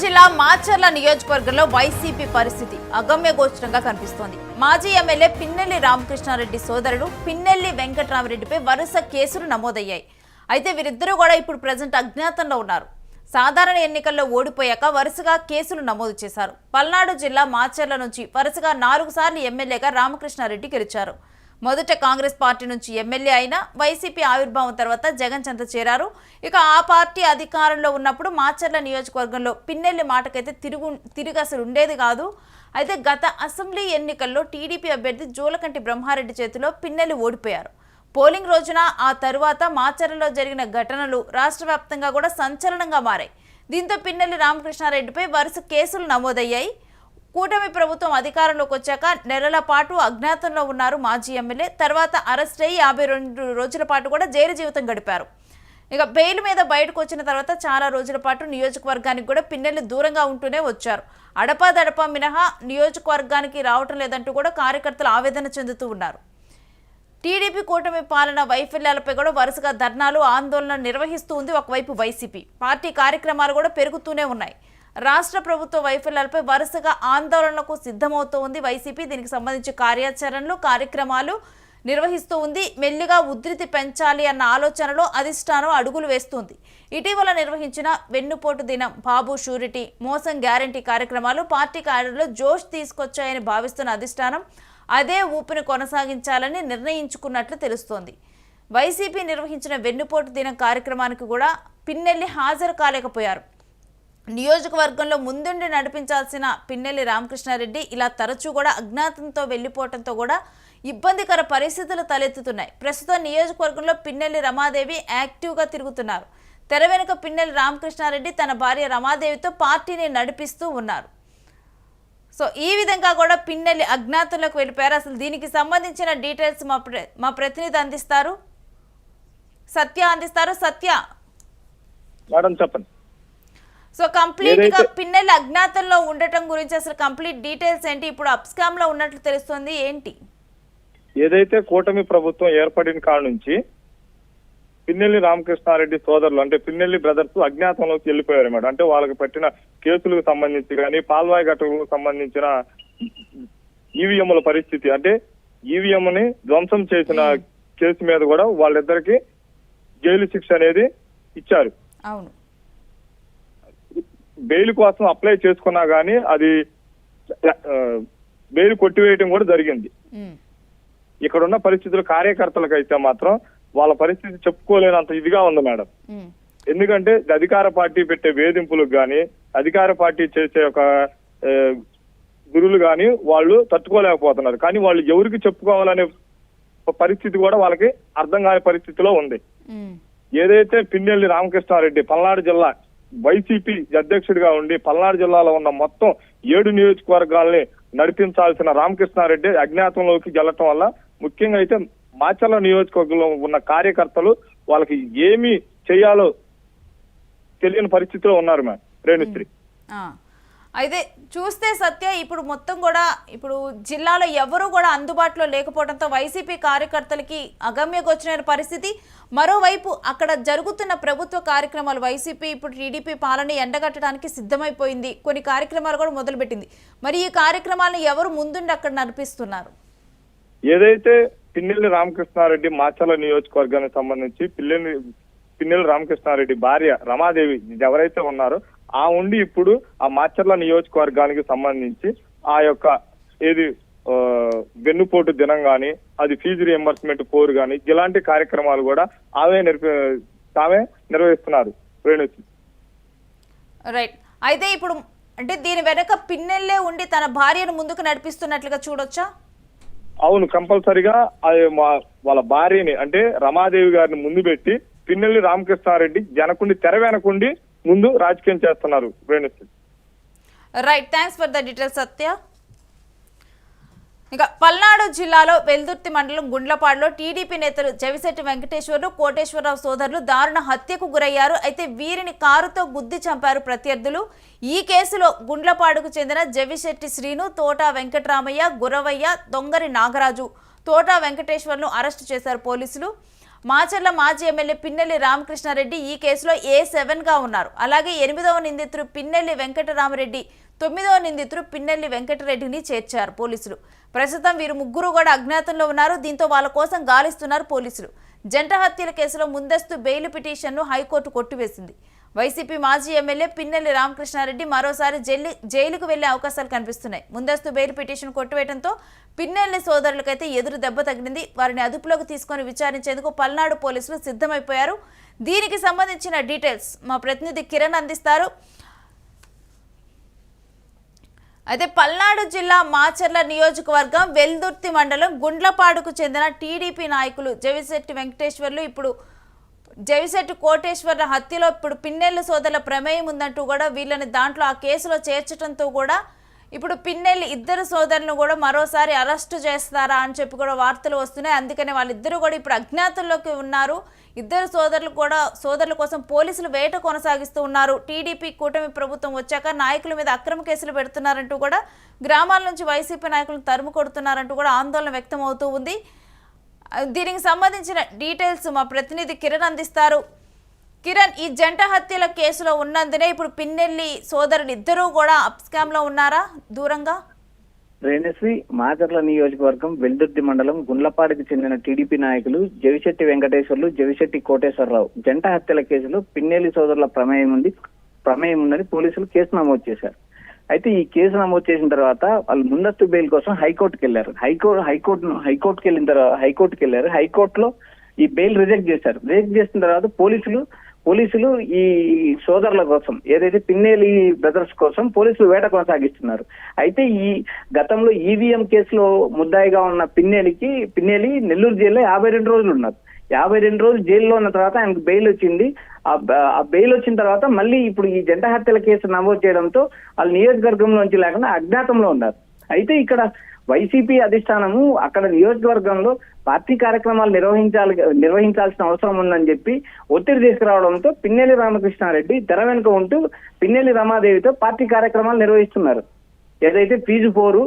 జిల్లా మాచర్ల నియోజకవర్గంలో వైసీపీ పరిస్థితి అగమ్య గోచరంగా కనిపిస్తోంది. మాజీ ఎమ్మెల్యే పిన్నెల్లి రామకృష్ణారెడ్డి సోదరుడు పిన్నెల్లి వెంకటరామరెడ్డిపై వరుస కేసులు నమోదయ్యాయి. అయితే వీరిద్దరూ కూడా ఇప్పుడు ప్రజెంట్ అజ్ఞాతంలో ఉన్నారు. సాధారణ ఎన్నికల్లో ఓడిపోయాక వరుసగా కేసులు నమోదు చేశారు. పల్నాడు జిల్లా మాచర్ల నుంచి వరుసగా నాలుగు సార్లు ఎమ్మెల్యేగా రామకృష్ణారెడ్డి గెలిచారు. మొదట కాంగ్రెస్ పార్టీ నుంచి ఎమ్మెల్యే అయిన వైసీపీ ఆవిర్భావం తర్వాత జగన్ చెంత చేరారు. ఇక ఆ పార్టీ అధికారంలో ఉన్నప్పుడు మాచర్ల నియోజకవర్గంలో పిన్నెల్లి మాటకైతే తిరుగు తిరిగి అసలు ఉండేది కాదు. అయితే గత అసెంబ్లీ ఎన్నికల్లో టీడీపీ అభ్యర్థి జూలకంటి బ్రహ్మారెడ్డి చేతిలో పిన్నెల్లి ఓడిపోయారు. పోలింగ్ రోజున ఆ తరువాత మాచర్లలో జరిగిన ఘటనలు రాష్ట్ర వ్యాప్తంగా కూడా సంచలనంగా మారాయి. దీంతో పిన్నెల్లి రామకృష్ణారెడ్డిపై వరుస కేసులు నమోదయ్యాయి. కూటమి ప్రభుత్వం అధికారంలోకి వచ్చాక నెలల పాటు అజ్ఞాతంలో ఉన్నారు మాజీ ఎమ్మెల్యే. తర్వాత అరెస్ట్ అయ్యి యాభై రెండు రోజుల పాటు కూడా జైలు జీవితం గడిపారు. ఇక బెయిల్ మీద బయటకు వచ్చిన తర్వాత చాలా రోజుల పాటు నియోజకవర్గానికి కూడా పిన్నెల్లి దూరంగా ఉంటూనే వచ్చారు. అడపాదడపా మినహా నియోజకవర్గానికి రావటం లేదంటూ కూడా కార్యకర్తలు ఆవేదన చెందుతూ ఉన్నారు. టీడీపీ కూటమి పాలన వైఫల్యాలపై కూడా వరుసగా ధర్నాలు ఆందోళన నిర్వహిస్తూ ఉంది ఒకవైపు వైసీపీ. పార్టీ కార్యక్రమాలు కూడా పెరుగుతూనే ఉన్నాయి. రాష్ట్ర ప్రభుత్వ వైఫల్యాలపై వరుసగా ఆందోళనకు సిద్ధమవుతూ ఉంది వైసీపీ. దీనికి సంబంధించి కార్యాచరణలు కార్యక్రమాలు నిర్వహిస్తూ ఉంది. మెల్లిగా ఉధృతి పెంచాలి అన్న ఆలోచనలో అధిష్టానం అడుగులు వేస్తుంది. ఇటీవల నిర్వహించిన వెన్నుపోటు దినం బాబు షూరిటీ మోసం గ్యారంటీ కార్యక్రమాలు పార్టీ కార్యాలయంలో జోష్ తీసుకొచ్చాయని భావిస్తున్న అధిష్టానం అదే ఊపిని కొనసాగించాలని నిర్ణయించుకున్నట్లు తెలుస్తోంది. వైసీపీ నిర్వహించిన వెన్నుపోటు దినం కార్యక్రమానికి కూడా పిన్నెల్లి హాజరు కాలేకపోయారు. నియోజకవర్గంలో ముందుండి నడిపించాల్సిన పిన్నెల్లి రామకృష్ణారెడ్డి ఇలా తరచూ కూడా అజ్ఞాతంతో వెళ్ళిపోవడంతో కూడా ఇబ్బందికర పరిస్థితులు తలెత్తుతున్నాయి. ప్రస్తుతం నియోజకవర్గంలో పిన్నెల్లి రమాదేవి యాక్టివ్గా తిరుగుతున్నారు. తెర వెనుక పిన్నెల్లి రామకృష్ణారెడ్డి తన భార్య రమాదేవితో పార్టీని నడిపిస్తూ ఉన్నారు. సో ఈ విధంగా కూడా పిన్నెల్లి అజ్ఞాతంలోకి వెళ్ళిపోయారు. అసలు దీనికి సంబంధించిన డీటెయిల్స్ మా ప్ర మా ప్రతినిధి అందిస్తారు. సత్య అందిస్తారు. సత్య. మేడం చెప్పండి. సో కంప్లీట్గా పిన్నెల్లి అజ్ఞాతంలో ఉండటం గురించి అసలు కంప్లీట్ డీటెయిల్స్ ఏంటి? ఇప్పుడు అప్స్కామ్లో ఉన్నట్లు తెలుస్తుంది. ఏంటి? ఏదైతే కూటమి ప్రభుత్వం ఏర్పడిన కాడ నుంచి పిన్నెల్లి రామకృష్ణారెడ్డి సోదరులు అంటే పిన్నెల్లి బ్రదర్స్ అజ్ఞాతంలోకి వెళ్ళిపోయారు మేడం. అంటే వాళ్ళకి పెట్టిన కేసులకు సంబంధించి కానీ పాల్వాయి ఘటనలకు సంబంధించిన ఈవీఎంల పరిస్థితి. అంటే ఈవీఎం ని ధ్వంసం చేసిన కేసు మీద కూడా వాళ్ళిద్దరికి జైలు శిక్ష అనేది ఇచ్చారు. అవును. బెయిల్ కోసం అప్లై చేసుకున్నా గానీ అది బెయిల్ కొట్టివేయడం కూడా జరిగింది. ఇక్కడ ఉన్న పరిస్థితులు కార్యకర్తలకు అయితే మాత్రం వాళ్ళ పరిస్థితి చెప్పుకోలేనంత ఇదిగా ఉంది మేడం. ఎందుకంటే అధికార పార్టీ పెట్టే వేధింపులకు గాని అధికార పార్టీ చేసే ఒక గురులు గాని వాళ్ళు తట్టుకోలేకపోతున్నారు. కానీ వాళ్ళు ఎవరికి చెప్పుకోవాలనే పరిస్థితి కూడా వాళ్ళకి అర్థం కాని పరిస్థితిలో ఉంది. ఏదైతే పిన్నెల్లి రామకృష్ణారెడ్డి పల్నాడు జిల్లా వైసీపీ అధ్యక్షుడిగా ఉండి పల్నాడు జిల్లాలో ఉన్న మొత్తం ఏడు నియోజకవర్గాల్ని నడిపించాల్సిన రామకృష్ణారెడ్డి అజ్ఞాతంలోకి వెళ్ళటం వల్ల ముఖ్యంగా అయితే మాచర్ల నియోజకవర్గంలో ఉన్న కార్యకర్తలు వాళ్ళకి ఏమి చేయాలో తెలియని పరిస్థితిలో ఉన్నారు మ్యామ్ రేణుశ్రీ. అయితే చూస్తే సత్య ఇప్పుడు మొత్తం కూడా ఇప్పుడు జిల్లాలో ఎవరూ కూడా అందుబాటులో లేకపోవడంతో వైసీపీ కార్యకర్తలకి అగమ్యగోచరైన పరిస్థితి. మరోవైపు అక్కడ జరుగుతున్న ప్రభుత్వ కార్యక్రమాలు వైసీపీ ఇప్పుడు టీడీపీ పాలన ఎండగట్టడానికి సిద్ధమైపోయింది. కొన్ని కార్యక్రమాలు కూడా మొదలుపెట్టింది. మరి ఈ కార్యక్రమాలను ఎవరు ముందుండి అక్కడ నడిపిస్తున్నారు? ఏదైతే పిన్నెల్లి రామకృష్ణారెడ్డి మాచల నియోజకవర్గానికి సంబంధించి పిల్లెల్లి పిన్నెల్లి రామకృష్ణారెడ్డి భార్య రమాదేవి ఎవరైతే ఉన్నారో ఆ ఉండి ఇప్పుడు ఆ మాచర్ల నియోజకవర్గానికి సంబంధించి ఆ యొక్క ఏది వెన్నుపోటు దినం గాని అది ఫీజు రియంబర్స్మెంట్ కోర్ గాని ఇలాంటి కార్యక్రమాలు కూడా ఆమె ఆమె నిర్వహిస్తున్నారు. రేణుశ్రీ రైట్ అయితే ఇప్పుడు అంటే దీని వెనక పిన్నెల్లే ఉండి తన భార్యను ముందుకు నడిపిస్తున్నట్లుగా చూడొచ్చా? అవును కంపల్సరిగా వాళ్ళ భార్యని అంటే రమాదేవి గారిని ముందు పెట్టి పిన్నెల్లి రామకృష్ణారెడ్డి జనకుండి తెర వెనకుండి ముందు రాజకీయం చేస్తున్నారు Renusri right thanks for the details Satya ఇక పల్నాడు జిల్లాలో వెల్దుర్తి మండలం గుండ్లపాడులో టీడీపీ నేతలు జవిశెట్టి వెంకటేశ్వర్లు కోటేశ్వరరావు సోదరులు దారుణ హత్యకు గురయ్యారు. అయితే వీరిని కారుతో గుద్ది చంపారు ప్రత్యర్థులు. ఈ కేసులో గుండ్లపాడుకు చెందిన జవిశెట్టి శ్రీను తోట వెంకటరామయ్య గురవయ్య దొంగరి నాగరాజు తోట వెంకటేశ్వర్ను అరెస్టు చేశారు పోలీసులు. మాచర్ల మాజీ ఎమ్మెల్యే పిన్నెల్లి రామకృష్ణారెడ్డి ఈ కేసులో ఏ సెవెన్గా ఉన్నారు. అలాగే ఎనిమిదవ నిందితుడు పిన్నెల్లి వెంకటరామరెడ్డి తొమ్మిదవ నిందితుడు పిన్నెల్లి వెంకటరెడ్డిని చేర్చారు పోలీసులు. ప్రస్తుతం వీరు ముగ్గురు కూడా అజ్ఞాతంలో ఉన్నారు. దీంతో వాళ్ళ కోసం గాలిస్తున్నారు పోలీసులు. జంట హత్యల కేసులో ముందస్తు బెయిల్ పిటిషన్ను హైకోర్టు కొట్టివేసింది. వైసీపీ మాజీ ఎమ్మెల్యే పిన్నెల్లి రామకృష్ణారెడ్డి మరోసారి జైలు జైలుకు వెళ్ళే అవకాశాలు కనిపిస్తున్నాయి. ముందస్తు బెయిల్ పిటిషన్ కొట్టువేయడంతో పిన్నెల్లి సోదరులకైతే ఎదురు దెబ్బ తగిలింది. వారిని అదుపులోకి తీసుకొని విచారించేందుకు పల్నాడు పోలీసులు సిద్ధమైపోయారు. దీనికి సంబంధించిన డీటెయిల్స్ మా ప్రతినిధి కిరణ్ అందిస్తారు. అయితే పల్నాడు జిల్లా మాచర్ల నియోజకవర్గం వెల్దుర్తి మండలం గుండ్లపాడుకు చెందిన టీడీపీ నాయకులు జవిశెట్టి వెంకటేశ్వర్లు ఇప్పుడు జవిశెట్టి కోటేశ్వర్ల హత్యలో ఇప్పుడు పిన్నెల్లి సోదరుల ప్రమేయం ఉందంటూ కూడా వీళ్ళని దాంట్లో ఆ కేసులో చేర్చడంతో కూడా ఇప్పుడు పిన్నెల్లి ఇద్దరు సోదరులను కూడా మరోసారి అరెస్టు చేస్తారా అని చెప్పి కూడా వార్తలు వస్తున్నాయి. అందుకనే వాళ్ళిద్దరూ కూడా ఇప్పుడు అజ్ఞాతంలోకి ఉన్నారు. ఇద్దరు సోదరులు కూడా సోదరుల కోసం పోలీసులు వేట కొనసాగిస్తూ ఉన్నారు. టీడీపీ కూటమి ప్రభుత్వం వచ్చాక నాయకుల మీద అక్రమ కేసులు పెడుతున్నారంటూ కూడా గ్రామాల నుంచి వైసీపీ నాయకులను తరుము కొడుతున్నారంటూ కూడా ఆందోళన వ్యక్తం అవుతూ ఉంది. దీనికి సంబంధించిన డీటెయిల్స్ మా ప్రతినిధి కిరణ్ అందిస్తారు. కిరణ్ ఈ జంట హత్యల కేసులో ఉన్నందునే ఇప్పుడు పిన్నెల్లి సోదరులు ఇద్దరూ కూడా అప్స్కామ్లో ఉన్నారా? దూరంగా? రేణశ్రీ మాచర్ల నియోజకవర్గం వెల్దుర్తి మండలం గుండ్లపాడికి చెందిన టీడీపీ నాయకులు జవిశెట్టి వెంకటేశ్వర్లు జవిశెట్టి కోటేశ్వరరావు. జంట హత్యల కేసులో పిన్నెల్లి సోదరుల ప్రమేయం ఉంది ప్రమేయం ఉందని పోలీసులు కేసు నమోదు చేశారు. అయితే ఈ కేసు నమోదు చేసిన తర్వాత వాళ్ళు ముందస్తు బెయిల్ కోసం హైకోర్టుకి వెళ్ళారు. హైకోర్టు హైకోర్టు హైకోర్టుకి వెళ్ళిన తర్వాత హైకోర్టుకి వెళ్ళారు. హైకోర్టులో ఈ బెయిల్ రిజెక్ట్ చేశారు. రిజెక్ట్ చేసిన తర్వాత పోలీసులు పోలీసులు ఈ సోదరుల కోసం ఏదైతే పిన్నేలి బ్రదర్స్ కోసం పోలీసులు వేట కొనసాగిస్తున్నారు. అయితే ఈ గతంలో ఈవీఎం కేసులో ముద్దాయిగా ఉన్న పిన్నేలికి పిన్నేలి నెల్లూరు జైల్లో యాభై రెండు రోజులు ఉన్నారు. యాభై రెండు రోజులు జైల్లో ఉన్న తర్వాత ఆయనకు బెయిల్ వచ్చింది. ఆ ఆ బెయిల్ వచ్చిన తర్వాత మళ్ళీ ఇప్పుడు ఈ జంట హత్యల కేసు నమోదు చేయడంతో వాళ్ళు నియోజకవర్గంలోంచి లేకుండా అజ్ఞాతంలో ఉన్నారు. అయితే ఇక్కడ వైసీపీ అధిష్టానము అక్కడ నియోజకవర్గంలో పార్టీ కార్యక్రమాలు నిర్వహించాలి నిర్వహించాల్సిన అవసరం ఉందని చెప్పి ఒత్తిడి తీసుకురావడంతో పిన్నెల్లి రామకృష్ణారెడ్డి తెర వెనుక ఉంటూ పిన్నెల్లి రమాదేవితో పార్టీ కార్యక్రమాలు నిర్వహిస్తున్నారు. ఏదైతే ఫీజు పోరు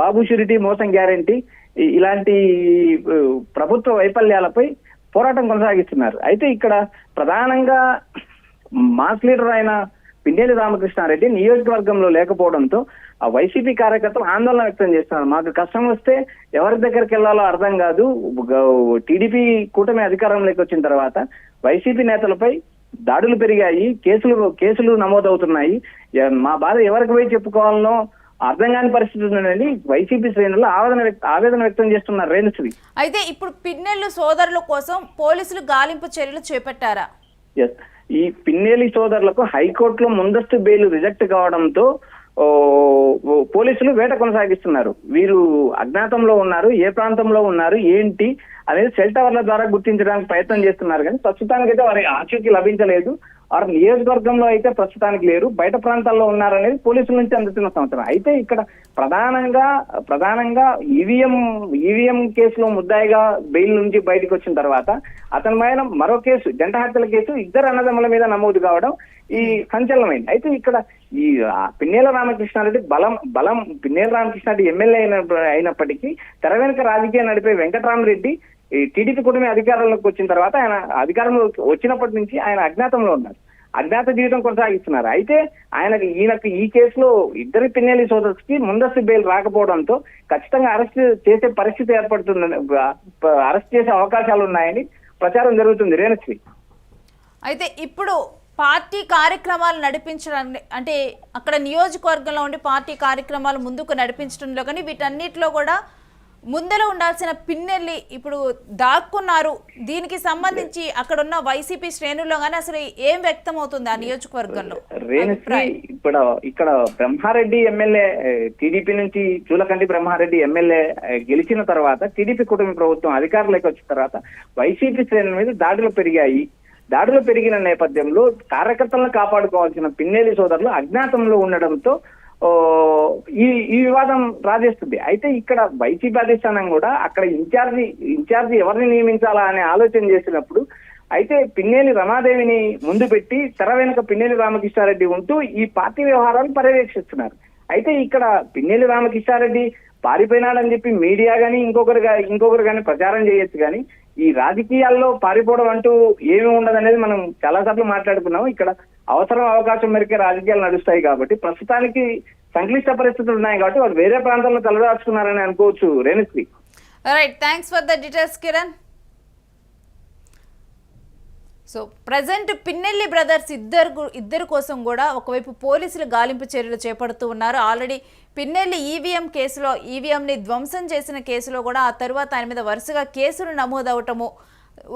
బాబు షూరిటీ మోసం గ్యారంటీ ఇలాంటి ప్రభుత్వ వైఫల్యాలపై పోరాటం కొనసాగిస్తున్నారు. అయితే ఇక్కడ ప్రధానంగా మాస్ లీడర్ అయిన పిన్నెల్లి రామకృష్ణారెడ్డి నియోజకవర్గంలో లేకపోవడంతో ఆ వైసీపీ కార్యకర్తలు ఆందోళన వ్యక్తం చేస్తున్నారు. మాకు కష్టం వస్తే ఎవరి దగ్గరికి వెళ్ళాలో అర్థం కాదు. టీడీపీ కూటమి అధికారంలోకి వచ్చిన తర్వాత వైసీపీ నేతలపై దాడులు పెరిగాయి. కేసులు కేసులు నమోదవుతున్నాయి. మా బాధ ఎవరికి పోయి చెప్పుకోవాలనో అర్థం కాని పరిస్థితి ఉందని వైసీపీ శ్రేణులు ఆవేదన ఆవేదన వ్యక్తం చేస్తున్నారు రేణుశ్రీ అయితే ఇప్పుడు పిన్నెల్లు సోదరుల కోసం పోలీసులు గాలింపు చర్యలు చేపట్టారా? ఈ పిన్నేలి సోదరులకు హైకోర్టులో ముందస్తు బెయిల్ రిజెక్ట్ కావడంతో పోలీసులు వేట కొనసాగిస్తున్నారు. వీరు అజ్ఞాతంలో ఉన్నారు ఏ ప్రాంతంలో ఉన్నారు ఏంటి అనేది సెల్ టవర్ల ద్వారా గుర్తించడానికి ప్రయత్నం చేస్తున్నారు. కానీ ప్రస్తుతానికైతే వారి ఆచూకీ లభించలేదు. వారు నియోజకవర్గంలో అయితే ప్రస్తుతానికి లేరు. బయట ప్రాంతాల్లో ఉన్నారనేది పోలీసుల నుంచి అందుతున్న సమాచారం. అయితే ఇక్కడ ప్రధానంగా ప్రధానంగా ఈవీఎం ఈవీఎం కేసులో ముద్దాయిగా బెయిల్ నుంచి బయటకు వచ్చిన తర్వాత అతని మీద మరో కేసు జంట హత్యల కేసు ఇద్దరు అన్నదమ్ముల మీద నమోదు కావడం ఈ సంచలనమైంది. అయితే ఇక్కడ ఈ పిన్నేల రామకృష్ణారెడ్డి బలం బలం పిన్నేల రామకృష్ణారెడ్డి ఎమ్మెల్యే అయిన అయినప్పటికీ తెర వెనుక రాజకీయం నడిపే వెంకటరామరెడ్డి ఈ టీడీపీ కుటుంబ అధికారంలోకి వచ్చిన తర్వాత ఆయన అధికారంలో వచ్చినప్పటి నుంచి ఆయన అజ్ఞాతంలో ఉన్నారు. అజ్ఞాత జీవితం కొనసాగిస్తున్నారు. అయితే ఆయనకు ఈయనకు ఈ కేసులో ఇద్దరి పిన్నెల్లి సోదరుకి ముందస్తు బెయిల్ రాకపోవడంతో ఖచ్చితంగా అరెస్ట్ చేసే పరిస్థితి ఏర్పడుతుందని అరెస్ట్ చేసే అవకాశాలు ఉన్నాయని ప్రచారం జరుగుతుంది. రేణశ్రీ. అయితే ఇప్పుడు పార్టీ కార్యక్రమాలు నడిపించడానికి అంటే అక్కడ నియోజకవర్గంలో ఉండి పార్టీ కార్యక్రమాలు ముందుకు నడిపించడంలో కానీ వీటన్నిటిలో కూడా ముందర ఉండాల్సిన పిన్నెల్లి ఇప్పుడు దాక్కున్నారు. దీనికి సంబంధించి అక్కడ ఉన్న వైసీపీ శ్రేణుల్లో కానీ అసలు ఏం వ్యక్తం అవుతుంది ఆ నియోజకవర్గంలో. ఇప్పుడు ఇక్కడ బ్రహ్మారెడ్డి ఎమ్మెల్యే టీడీపీ నుంచి చూలకంటి బ్రహ్మారెడ్డి ఎమ్మెల్యే గెలిచిన తర్వాత టీడీపీ కుటుంబ ప్రభుత్వం అధికారంలోకి వచ్చిన తర్వాత వైసీపీ శ్రేణుల మీద దాడులు పెరిగాయి. దాడులు పెరిగిన నేపథ్యంలో కార్యకర్తలను కాపాడుకోవాల్సిన పిన్నేలి సోదరులు అజ్ఞాతంలో ఉండడంతో ఈ ఈ వివాదం రాజేస్తుంది. అయితే ఇక్కడ వైసీపీ అధిష్టానం కూడా అక్కడ ఇన్ఛార్జి ఇన్ఛార్జి ఎవరిని నియమించాలా అనే ఆలోచన చేసినప్పుడు అయితే పిన్నేలి రమాదేవిని ముందు పెట్టి తెర వెనుక పిన్నేలి రామకృష్ణారెడ్డి ఉంటూ ఈ పార్టీ వ్యవహారాలు పర్యవేక్షిస్తున్నారు. అయితే ఇక్కడ పిన్నేలి రామకృష్ణారెడ్డి పారిపోయినాడని చెప్పి మీడియా కానీ ఇంకొకరు ఇంకొకరు కానీ ప్రచారం చేయొచ్చు కానీ ఈ రాజకీయాల్లో పారిపోవడం అంటూ ఏమీ ఉండదు అనేది మనం చాలా సార్లు మాట్లాడుకున్నాం ఇక్కడ అవసరం అవకాశం మేరకే రాజకీయాలు నడుస్తాయి కాబట్టి ప్రస్తుతానికి సంక్లిష్ట పరిస్థితులు ఉన్నాయి కాబట్టి వాళ్ళు వేరే ప్రాంతాల్లో తలదాచుకున్నారని అనుకోవచ్చు Renusri. Right thanks for the details Kiran so present Pinnelli brothers ఇద్దరు ఇద్దరు కోసం కూడా ఒకవైపు పోలీసులు గాలింపు చర్యలు చేపడుతూ ఉన్నారు. ఆల్రెడీ పిన్నెల్లి ఈవీఎం కేసులో ఈవీఎంని ధ్వంసం చేసిన కేసులో కూడా ఆ తరువాత ఆయన మీద వరుసగా కేసులు నమోదవటము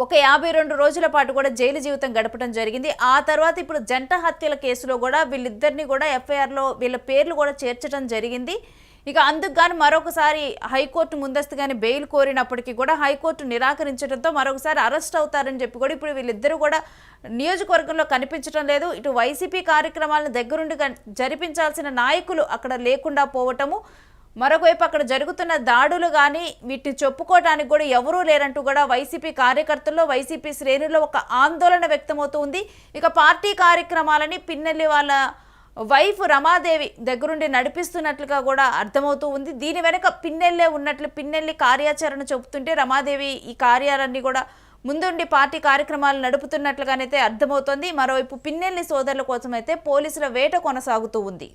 ఒక యాభై రెండు రోజుల పాటు కూడా జైలు జీవితం గడపడం జరిగింది. ఆ తర్వాత ఇప్పుడు జంట హత్యల కేసులో కూడా వీళ్ళిద్దరిని కూడా ఎఫ్ఐఆర్లో వీళ్ళ పేర్లు కూడా చేర్చడం జరిగింది. ఇక అందుకు గాను మరొకసారి హైకోర్టు ముందస్తుగానే బెయిల్ కోరినప్పటికీ కూడా హైకోర్టు నిరాకరించడంతో మరొకసారి అరెస్ట్ అవుతారని చెప్పి కూడా ఇప్పుడు వీళ్ళిద్దరూ కూడా నియోజకవర్గంలో కనిపించడం లేదు. ఇటు వైసీపీ కార్యక్రమాలను దగ్గరుండి జరిపించాల్సిన నాయకులు అక్కడ లేకుండా పోవటము మరొకవైపు అక్కడ జరుగుతున్న దాడులు కానీ వీటిని చెప్పుకోవడానికి కూడా ఎవరూ లేరంటూ కూడా వైసీపీ కార్యకర్తల్లో వైసీపీ శ్రేణుల్లో ఒక ఆందోళన వ్యక్తమవుతుంది ఇక పార్టీ కార్యక్రమాలని పిన్నెల్లి వాళ్ళ వైఫ్ రమాదేవి దగ్గరుండి నడిపిస్తున్నట్లుగా కూడా అర్థమవుతూ ఉంది. దీని వెనక పిన్నెల్లే ఉన్నట్లు పిన్నెల్లి కార్యాచరణ చెబుతుంటే రమాదేవి ఈ కార్యాలన్నీ కూడా ముందుండి పార్టీ కార్యక్రమాలు నడుపుతున్నట్లుగానైతే అర్థమవుతోంది. మరోవైపు పిన్నెల్లి సోదరుల కోసం అయితే పోలీసుల వేట కొనసాగుతూ ఉంది.